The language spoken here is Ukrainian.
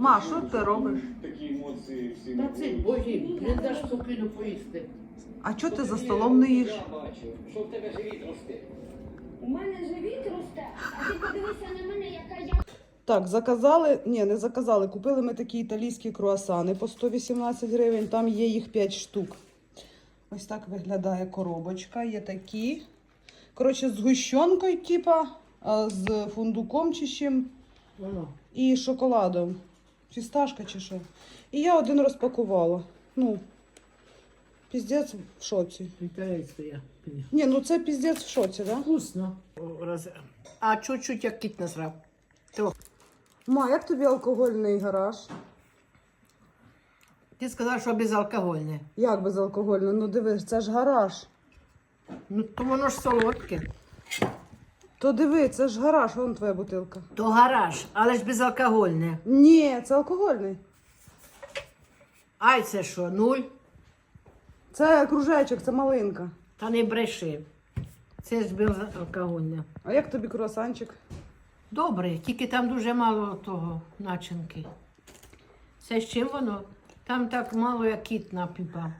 Ма, що ти робиш? Такі емоції всі Та це богів, не даш спокійно поїсти. А чого ти за столом не їш? Я бачу, що в тебе живіт росте. У мене живіт росте, а ти подивися на мене, яка я. Так, заказали, ні, не заказали. Купили ми такі італійські круасани по 118 гривень. Там є їх 5 штук. Ось так виглядає коробочка. Є такі. Коротше, з гущонкою, типа, з фундуком чи чим. І шоколадом. Фісташка чи що. І я один розпакувала. Ну, піздець в шоці. Вітається я. Ні, ну це піздець в шоці, да? Вкусно. А чуть-чуть як кіт насрав. Ма, як тобі алкогольний гараж? Ти сказав, що безалкогольне. Як безалкогольний? Ну дивись, це ж гараж. Ну, то воно ж солодке. То диви, це ж гараж, вон твоя бутилка. То гараж, але ж безалкогольне. Ні, це алкогольний. Ай, це що, нуль? Це кружечок, це малинка. Та не бреши. Це ж безалкогольне. А як тобі круасанчик? Добре, тільки там дуже мало того начинки. Це з чим воно? Там так мало, як кіт напіпав.